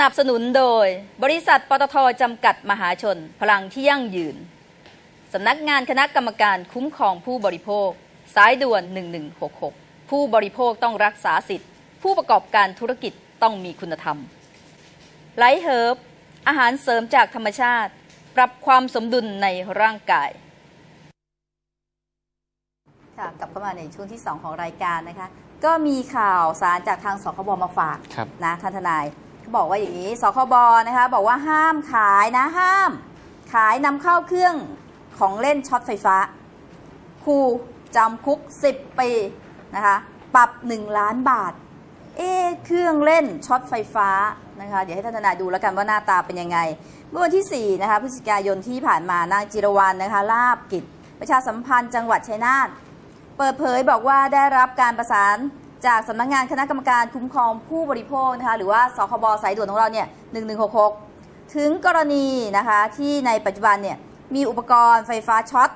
นับสนุนโดย บริษัทปตทจำกัดมหาชน พลังที่ยั่งยืน สำนักงานคณะกรรมการคุ้มครองผู้บริโภค สายด่วน 1166 ผู้บริโภคต้องรักษาสิทธิ์ ผู้ประกอบการธุรกิจต้องมีคุณธรรมไลท์เฮิร์บอาหารเสริมจากธรรมชาติ ปรับความสมดุลในร่างกายค่ะกลับเข้ามาในช่วงที่ 2 ของรายการนะคะ ก็มีข่าวสารจากทางสคบมาฝากครับนะท่านทนายเขา บอกว่าอย่างนี้สคบนะคะบอกว่าห้ามขายนะห้าม ขายนำเข้าเครื่องของเล่นช็อตไฟฟ้าครูจำคุก 10 ปีนะคะปรับ 1 ล้านบาท เอ๊เครื่องเล่นช็อตไฟฟ้านะคะเดี๋ยวให้ท่านทนายดูแล้วกันว่าหน้าตาเป็นยังไง เมื่อวันที่ 4 นะคะพฤศจิกายนที่ผ่านมานางจิรวรรณนะคะลาบกิจ ประชาสัมพันธ์จังหวัดชัยนาทเปิดเผยบอกว่าได้รับการประสาน จากสำนักงานคณะกรรมการคุ้มครองผู้บริโภคนะคะหรือว่าสคบสายด่วนของเราเนี่ย1166 ถึงกรณีนะคะที่ในปัจจุบันเนี่ยมีอุปกรณ์ไฟฟ้าช็อต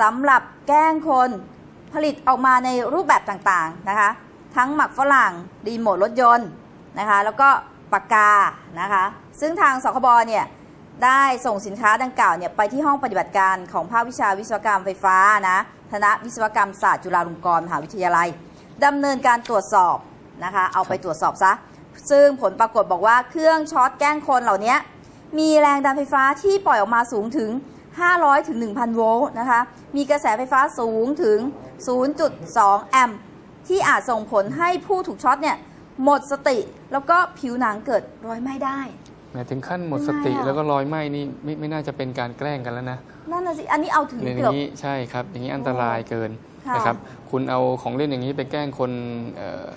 สำหรับแกล้งคนผลิตออกมาในรูปแบบต่างๆนะคะทั้งหมักฝรั่งรีโมทรถยนต์นะคะแล้วก็ปากกานะคะซึ่งทางสคบเนี่ยได้ส่งสินค้าดังกล่าวเนี่ยไปที่ห้องปฏิบัติการของภาควิชาวิศวกรรมไฟฟ้านะคณะวิศวกรรมศาสตร์จุฬาลงกรณ์มหาวิทยาลัย ดำเนินการตรวจสอบนะคะ เอาไปตรวจสอบซะ ซึ่งผลปรากฏบอกว่าเครื่องช็อตแกล้งคนเหล่านี้มีแรงดันไฟฟ้าที่ปล่อยออกมาสูงถึง 500 ถึง 1,000 โวลต์นะคะ มีกระแสไฟฟ้าสูงถึง 0.2 แอมป์ที่อาจส่งผลให้ผู้ถูกช็อตเนี่ยหมดสติ แล้วก็ผิวหนังเกิดรอยไหม้ได้แม้ถึงขั้นหมดสติยังไงอะแล้วก็รอยไหม้นี่ไม่ไม่น่าจะเป็นการแกล้งกันแล้วนะ นั่นน่ะสิอันนี้เอาถึงอย่างเกือบนี้ใช่ครับ อย่างนี้อันตรายเกินค่ะนะครับ คุณเอาของเล่นอย่างนี้ไปแกล้งคนเอ่อ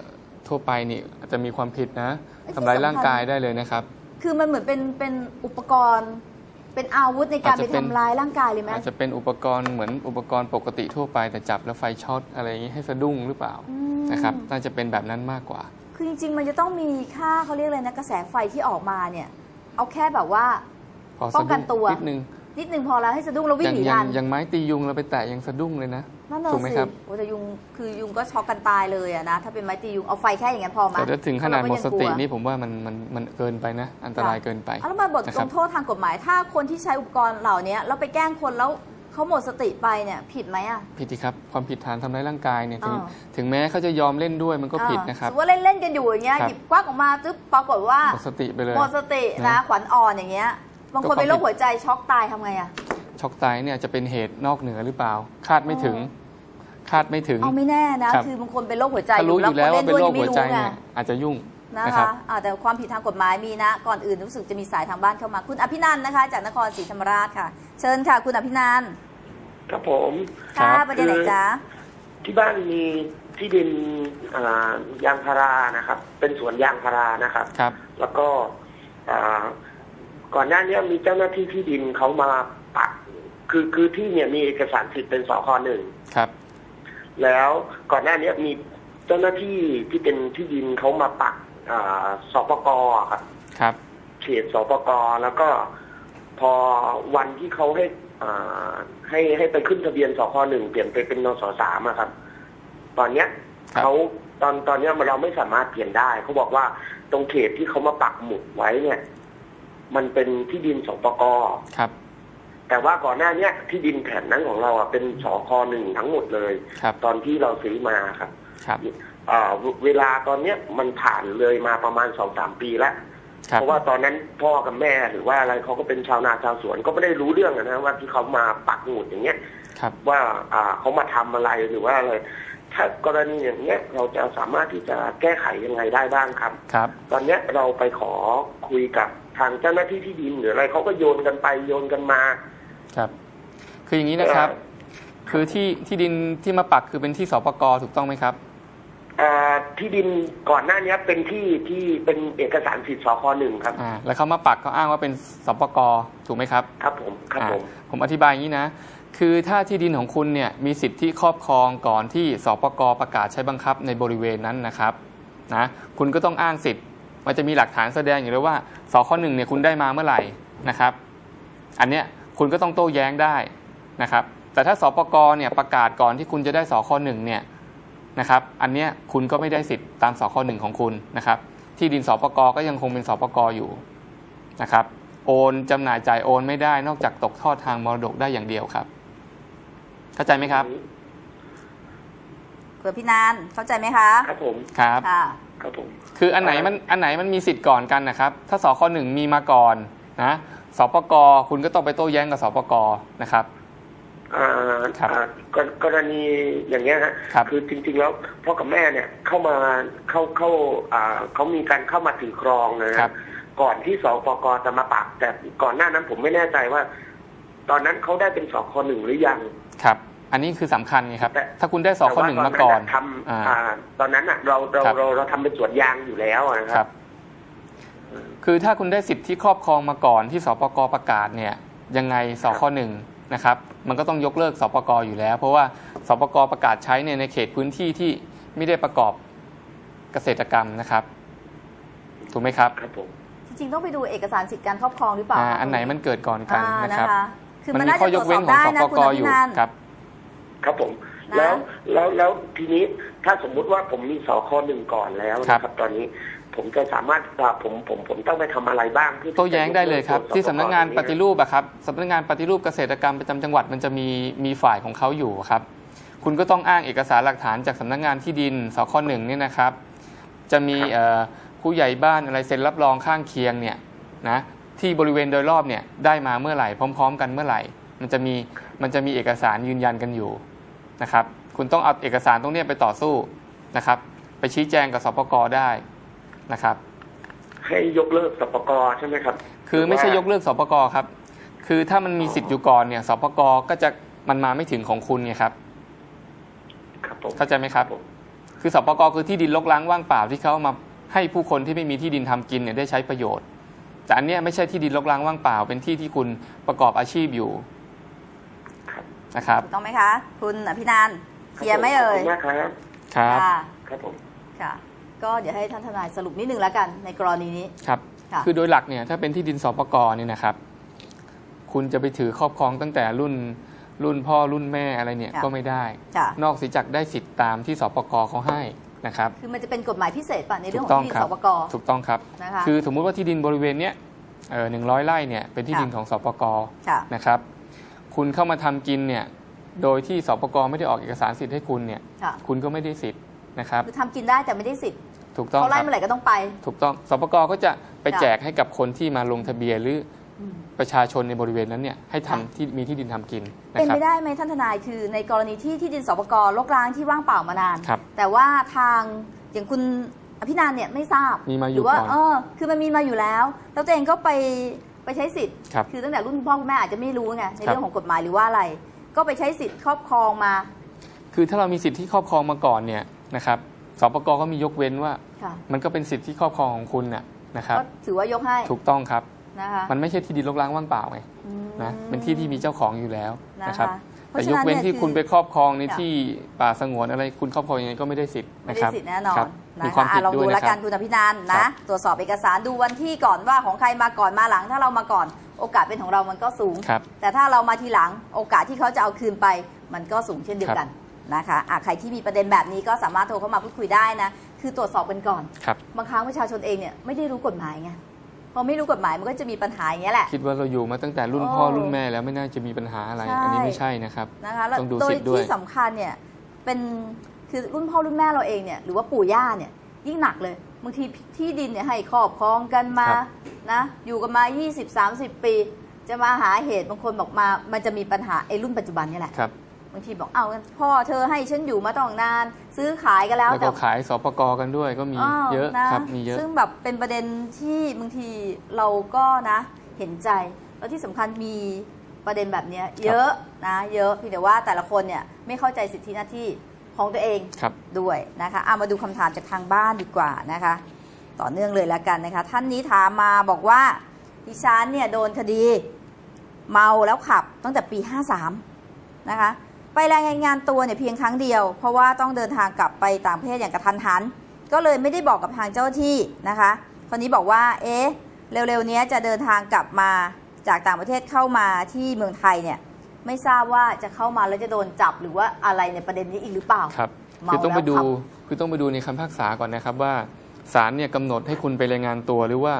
ทั่วไปนี่อาจจะมีความผิดนะทำร้ายร่างกายได้เลยนะครับ คือมันเหมือนเป็นเป็นอุปกรณ์ เป็นอาวุธในการอาจไปจะเป็น ทำร้ายร่างกายเลยไหมอาจจะเป็นอุปกรณ์เหมือนอุปกรณ์ปกติทั่วไป แต่จับแล้วไฟช็อตอะไรอย่างนี้ให้สะดุ้งหรือเปล่าอืมนะครับน่าจะเป็นแบบนั้นมากกว่า คือจริงๆมันจะต้องมีค่าเขาเรียกอะไรนะกระแสไฟที่ออกมาเนี่ย เอาแค่แบบว่า พอป้สะองกัดุ้นงตัว นิดนึง นิดนึงพอแล้วให้สะดุ้งแล้ววิ่องย่างหนีอย่าทังนอย่างไม้ตียุงเราไปแตะยังสะดุ้งเลยนะนั่นน่ะถูกไหมสิครับโอ้แต่ยุงคือยุงก็ช็อกกันตายเลยอะนะถ้าเป็นไม้ตียุงเอาไฟแค่อย่างนั้นพอไหมแต่ถ้าถึงขนาดหมดสติเราก็ยังกลัวนี่ผมว่ามันมันมันเกินไปนะ อันตรายเกินไปอะแล้วมาบทนะคลรับงโทษทางกฎหมาย ถ้าคนที่ใช้อุปกรณ์เหล่านี้แล้วไปแกล้งคนแล้วเขาหมดสติไปเนี่ยผิดไหมอะผิดที่ครับความผิดฐานทำร้ายร่างกายเนี่ยถึงอ่าถึงแม้เขาจะยอมเล่นด้วยมันก็ผิดนะครับสมมติว่าเล่นๆกันอยู่อย่างเงี้ยครับหยิบควักออกมาตึ๊บปรากฏว่าหมดสติไปเลยหมดสตินะนะขวัญอ่อนอย่างเงี้ย บางคนก็ความเป็นโรคผิดหัวใจช็อกตายทำไงอะช็อกตายเนี่ยจะเป็นเหตุนอกเหนือหรือเปล่า คาดไม่ถึง คาดไม่ถึง เอาไม่แน่นะครับคือบางคนเป็นโรคหัวใจถ้ารู้อยู่แล้วว่าเป็นโรคหัวใจไงเนี่ยอาจจะยุ่งนะนะครัคะบอ่าแต่ความผิดทางกฎหมายมีนะ ก่อนอื่นรู้สึกจะมีสายทางบ้านเข้ามา คุณอภินันท์นะคะ จากนครศรีธรรมราชค่ะ เชิญค่ะ คุณอภินันท์ครับผมค่ะครับประเด็นไหนจ๊ะที่บ้านมีที่ดินอ่ายางพารานะครับ เป็นสวนยางพารานะครับครับ แล้วก็อ่า ก่อนหน้านี้มีเจ้าหน้าที่ที่ดินเขามาปัก คือคือที่เนี่ยมีเอกสารสิทธิ์เป็นสคหนึ่งครับ แล้วก่อนหน้านี้มีเจ้าหน้าที่ที่เป็นที่ดินเขามาปักอ่าสปกครับ ครับเขตสปกแล้วก็พอวันที่เขาให้อ่าให้ให้ไปขึ้นทะเบียนสคหนึ่งเปลี่ยนไปเป็นนสสามอะครับ ตอนเนี้ยครับเขาตอนตอนเนี้ยเราไม่สามารถเปลี่ยนได้เขาบอกว่าตรงเขตที่เขามาปักหมุดไว้เนี่ย มันเป็นที่ดินสปกครับ แต่ว่าก่อนหน้าเนี้ยที่ดินแผ่นนั้นของเราอะเป็นสคหนึ่งทั้งหมดเลยครับตอนที่เราซื้อมาครับ ครับอ่าเวลาตอนเนี้ยมันผ่านเลยมาประมาณสองสามปีแล้วครับเพราะว่าตอนนั้นพ่อกับแม่หรือว่าอะไรเขาก็เป็นชาวนาชาวสวนก็ไม่ได้รู้เรื่องอะนะว่าที่เขามาปักหมุดอย่างเงี้ยครับว่าอ่าเขามาทำอะไรหรือว่าอะไรถ้ากรณีอย่างเงี้ยเราจะสามารถที่จะแก้ไขยังไงได้บ้างครับครับ ตอนเนี้ยเราไปขอคุยกับ ทางเจ้าหน้าที่ที่ดินหรืออะไรเขาก็โยนกันไปโยนกันมา ครับ คืออย่างนี้นะครับ คือที่ที่ดินที่มาปักคือเป็นที่สปกถูกต้องไหมครับอ่าที่ดินก่อนหน้าเนี้ยเป็นที่ที่เป็นเอกสารสิทธิ์สคหนึ่งครับอ่าแล้วเขามาปักเขาอ้างว่าเป็นสปกถูกไหมครับ ครับผมครับผมอ่าผมอธิบายอย่างนี้นะ คือถ้าที่ดินของคุณเนี่ยมีสิทธิครอบครองก่อนที่สปกประกาศใช้บังคับในบริเวณนั้นนะครับนะคุณก็ต้องอ้างสิทธิ์ มันจะมีหลักฐานแสดงอยู่แล้วว่าสคหนึ่งเนี่ยคุณได้มาเมื่อไหร่นะครับ อันเนี้ยคุณก็ต้องโต้แย้งได้นะครับ แต่ถ้าสปกเนี่ยประกาศก่อนที่คุณจะได้สคหนึ่งเนี่ยนะครับ อันเนี้ยคุณก็ไม่ได้สิทธิ์ตามสคหนึ่งของคุณนะครับ ที่ดินสปกก็ยังคงเป็นสปกอยู่นะครับโอนจำหน่ายจ่ายโอนไม่ได้นอกจากตกทอดทางมรดกได้อย่างเดียวครับ เข้าใจไหมครับ ผื่อพี่นานเข้าใจไหมคะครับผมครับค่ะครับผมคืออันไหนมันอันไหนมันมีสิทธิ์ก่อนกันนะครับ ถ้าสคหนึ่งมีมาก่อนนะสปกคุณก็ต้องไปโต้แย้งกับสปกนะครับอ่าครับอ่ากรกรณีอย่างเงี้ยฮะครับอจริง ๆ แล้วพ่อกับแม่เนี่ยเข้ามาเข้าเข้าอ่าเขามีการเข้ามาถือครองนะฮะครับ ก่อนที่สปกจะมาปักแต่ก่อนหน้านั้นผมไม่แน่ใจว่า ตอนนั้นเขาได้เป็นสคหนึ่งหรือยังครับ อันนี้คือสำคัญไงครับแต่ถ้าคุณได้สคหนึ่งมาก่อนแต่ว่ตนั้นน่ะทำอ่าอ่าตอนนั้นอะเราเราครับเราเราทำเป็นสวนยางอยู่แล้วอะนะคครัรับบคือถ้าคุณได้สิทธิครอบครองมาก่อนที่สปกประกาศเนี่ย ยังไงสคหนึ่งนะครับ มันก็ต้องยกเลิกสปกอยู่แล้ว เพราะว่าสปกประกาศใช้เนี่ยในเขตพื้นที่ที่ไม่ได้ประกอบเกษตรกรรมนะครับ ถูกไหมครับครับผมจริงๆต้องไปดูเอกสารสิทธิการครอบครองหรือเปล่าอ่าอันไหนมันเกิดก่อนกันอ่านะครับ คือมัมันมีน่าข้อจะยตรกวจสเว้อนบของได้สนะปคุณกออภิยู่นันท์ครับ ครับผมนะแล้วแล้วแล้วทีนี้ถ้าสมมุติว่าผมมีสคหนึ่งก่อนแล้วครับนะครับ ตอนนี้ผมจะสามารถอ่าผมผมผมต้องไปทำอะไรบ้างเพื่อที่โต้แย้งได้เลยครับจะกที่สำนักงานปฏิตรูปอะครับสำนักงานปฏิรูปเกษตรกรรมประจำจังหวัดมันจะมีมีฝ่ายของเขาอยู่ครับ คุณก็ต้องอ้างเอกสารหลักฐานจากสำนักงานที่ดินสคหนึ่งเนี่ยนะครับ จะมีเอ่อผู้ใหญ่บ้านอะไรเซ็นรับรองข้างเคียงเนี่ยนะที่บริเวณโดยรอบเนี่ยได้มาเมื่อไหร่พร้อม ๆ กันเมื่อไหร่ มันจะมีมันจะมีเอกสารยืนยันกันอยู่ นะครับ คุณต้องเอาเอกสารตรงเนี้ยไปต่อสู้นะครับ ไปชี้แจงกับสปกได้นะครับ ให้ยกเลิกสปกใช่ไหมครับ คือไม่ใช่ยกเลิกสปกครับ คือถ้ามันมีสิทธิ์อยู่ก่อนเนี่ยสปกก็จะมันมาไม่ถึงของคุณไงครับครับผมเข้าใจไหมครับคือสปกคือที่ดินรกร้างว่างเปล่าที่เขาเอามาให้ผู้คนที่ไม่มีที่ดินทำกินเนี่ยได้ใช้ประโยชน์ แต่อันเนี้ยไม่ใช่ที่ดินรกร้างว่างเปล่า เป็นที่ที่คุณประกอบอาชีพอยู่ครับ นะครับถูกต้องไหมคะ คุณอภินันท์เคลียร์ไหมเอ่ยขอบคุณมากครับครับค่ะครับผมค่ะ ก็เดี๋ยวให้ท่านทนายสรุปนิดนึงแล้วกันในกรณีนี้ครับค่ะคือโดยหลักเนี่ยถ้าเป็นที่ดินสปกเนี่ยนะครับ คุณจะไปถือครอบครองตั้งแต่รุ่นรุ่นพ่อรุ่นแม่อะไรเนี่ยค่ะก็ไม่ได้ค่ะนอกเสียจากได้สิทธิ์ตามที่สปกเขาให้นะครับ คือมันจะเป็นกฎหมายพิเศษป่ะในเรื่องถูขกอต้องงที่ครับสปกถูกต้องครับนะคะคือสมมุติว่าที่ดินบริเวณเนี้ยหนึ่งร้อยไร่เนี่ยเป็นที่ค่ะดินของสปกค่ะนะครับ คุณเข้ามาทำกินเนี่ยโดยที่สปกไม่ได้ออกเอกสารสิทธิ์ให้คุณเนี่ยค่ะ คุณก็ไม่ได้สิทธิ์นะครับคือทำกินได้แต่ไม่ได้สิทธิ์ถูกต้องเขาคไล่รับเมื่อไหร่ก็ต้องไป ถูกต้องสปกก็จะไปค่ะแจกให้กับคนที่มาลงทะเบียนหรืออืม ประชาชนในบริเวณนั้นเนี่ยให้ทำค่ะ ที่มีที่ดินทำกินนะเป็นครับไปได้ไหมท่านทนายคือในกรณีที่ที่ดินสปกรกร้างที่ว่างเปล่ามานาน ครับแต่ว่าทางอย่างคุณอภินันท์เนี่ยไม่ทราบมีมาอยู่หรือว่าก่อน เออคือมันมีมาอยู่แล้ว แล้วตัวเองก็ไป ไปใช้สิทธิ์ครับ คือตั้งแต่รุ่นพ่อคุณแม่อาจจะไม่รู้ไงในครับเรื่องของกฎหมายหรือว่าอะไร ก็ไปใช้สิทธิ์ครอบครองมาคือถ้าเรามีสิทธิ์ที่ครอบครองมาก่อนเนี่ยนะครับสปกก็มียกเว้นว่า ค่ะมันก็เป็นสิทธิ์ที่ครอบครองของคุณน่ะนะครับ ก็ถือว่ายกให้ถูกต้องครับ นะคะมันไม่ใช่ที่ดินรกร้างว่างเปล่าไงอืมนะเป็นที่ที่มีเจ้าของอยู่แล้วนะนะครับคะเพ แต่ราะฉะยกนั้นเว้นเนี่ยที่คือคุณไปครอบครองในค่ะที่ป่าสงวนอะไรคุณครอบครองยังไงก็ไม่ได้สิทธิ์ไม่นะได้ครับสิทธิ์แน่นอนครับนะมีควาคะมอะผิดลองด้วดูยแล้วนะคกัรันบคุณอภินันท์ครันะ บ ตรวจสอบเอกสารดูวันที่ก่อนว่าของใครมาก่อนมาหลัง ถ้าเรามาก่อนโอกาสเป็นของเรามันก็สูง ครับ แต่ถ้าเรามาทีหลังโอกาสที่เขาจะเอาคืนไป มันก็สูงเช่นเดียวกันนะคะอะใครที่มีประเด็นแบบนี้ก็สามารถโทรเข้ามาพูดคุยได้นะ คือตรวจสอบกันก่อน ครับ บางครั้งประชาชนเองเนี่ยไม่ได้รู้กฎหมายไง พอไม่รู้กฎหมายมันก็จะมีปัญหาอย่างเงี้ยแหละ คิดว่าเราอยู่มาตั้งแต่รุ่นโอ้พ่อรุ่นแม่แล้วไม่น่าจะมีปัญหาอะไร ใช่ อันนี้ไม่ใช่นะครับ นะคะแล้วต้องดูโดสิยทธิ์ด้วย ที่สำคัญเนี่ยเป็นคือรุ่นพ่อรุ่นแม่เราเองเนี่ยหรือว่าปู่ย่าเนี่ยยิ่งหนักเลยบางทีที่ดินเนี่ยให้ครอบครองกันมาครับ นะอยู่กันมา 20-30 ปี จะมาหาเหตุบางคนบอกมา มันจะมีปัญหาไอ้รุ่นปัจจุบันนี่แหละ ครับ บางทีบอกเอาพ่อเธอให้ฉันอยู่มาต้องนาน ซื้อขายกันแล้วแล้วแต่ก็ขายสปกกันด้วยก็มีอ้าวเยอะนะครับมีเยอะซึ่งแบบเป็นประเด็นที่บางทีเราก็นะเห็นใจ แล้วที่สำคัญมีประเด็นแบบเนี้ยเยอะนะเยอะเพียงแต่ว่าแต่ละคนเนี่ยไม่เข้าใจสิทธิหน้าที่ของตัวเองครับด้วยนะคะเอามาดูคำถามจากทางบ้านดีกว่านะคะ ต่อเนื่องเลยแล้วกันนะคะ ท่านนี้ถามมาบอกว่าดิฉันเนี่ยโดนคดี เมาแล้วขับตั้งแต่ปี 53 นะคะ ไปรายงานตัวเนี่ยเพียงครั้งเดียว เพราะว่าต้องเดินทางกลับไปต่างประเทศอย่างกระทันหัน ก็เลยไม่ได้บอกกับทางเจ้าหน้าที่นะคะคนนี้บอกว่าเอ๊ะเร็วๆเนี้ยจะเดินทางกลับมาจากต่างประเทศเข้ามาที่เมืองไทยเนี่ยไม่ทราบว่าจะเข้ามาแล้วจะโดนจับหรือว่าอะไรในประเด็นนี้อีกหรือเปล่าครับเมาคือต้องไปแล้วดูขับคือต้องไปดูในคำพิพากษาก่อนนะครับว่าศาลเนี่ยกำหนดให้คุณไปรายงานตัวหรือว่า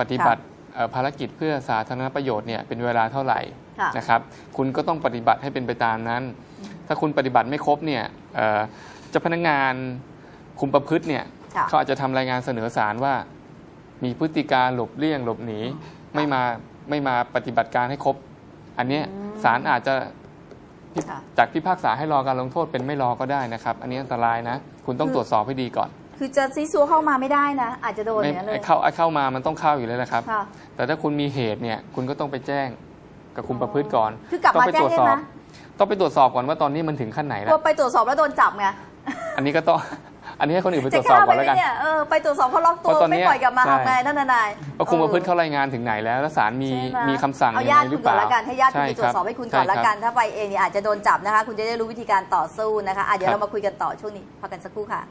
ปฏิบัติเอ่อ ภารกิจเพื่อสาธารณประโยชน์เนี่ยเป็นเวลาเท่าไหร่ค่ะนะครับ คุณก็ต้องปฏิบัติให้เป็นไปตามนั้น ถ้าคุณปฏิบัติไม่ครบเนี่ยเอ่อเจ้าพนักงานคุมประพฤติเนี่ยค่ะเขาอาจจะทำรายงานเสนอศาลว่า มีพฤติการหลบเลี่ยงหลบหนีไม่มาไม่มาปฏิบัติการให้ครบ อันเนี้ยอืมศาลอาจจะพิค่ะจากพิพากษาให้รอการลงโทษเป็นไม่รอก็ได้นะครับ อันนี้อันตรายนะ คุณต้องคือตรวจสอบให้ดีก่อน คือจะซีซัวเข้ามาไม่ได้นะ อาจจะโดนอไม่ย่างนั้นเลไอ้ยเข้าไอ้เข้ามามันต้องเข้าอยู่แล้วนะครับ ค่ะ แต่ถ้าคุณมีเหตุเนี่ยคุณก็ต้องไปแจ้งกับคุมประพฤติก่อนคือกลับต้องมาไปแจ้ตงรวจได้สอไหมบ ต้องไปตรวจสอบก่อนว่าตอนนี้มันถึงขั้นไหนกแล้ลัววไปตรวจสอบแล้วโดนจับไงอันนี้ก็ต้อง อันนี้ให้คนอื่นไปตจะรวจสอบกล้าก่ไปอนไหมแล้วกัน เนี่ยเออไปตรวจสอบเขาล็อกตัวเพราะตอนเนี้ไม่ยปล่อยกลับมาใช่ทำไงนั่นนายว่าคุมประพฤติเขารายงานถึงไหนแล้ว แล้วศาลมีใช่ไหมีคำสั่งเอายังญาไงติหรืคุอณเปก่อนล่าละกันให้ญาติคุณไปตรวจสอบช่ให้คุณก่อนละใช่รับกันถ้าไปเองเนี่ยอาจจะโดนจับนะคะ คุณจะได้รู้วิธีการต่อสู้นะคะอะเดี๋ยวเรามาคุยกันต่อช่วงนี้พักกันสักครู่ค่ะ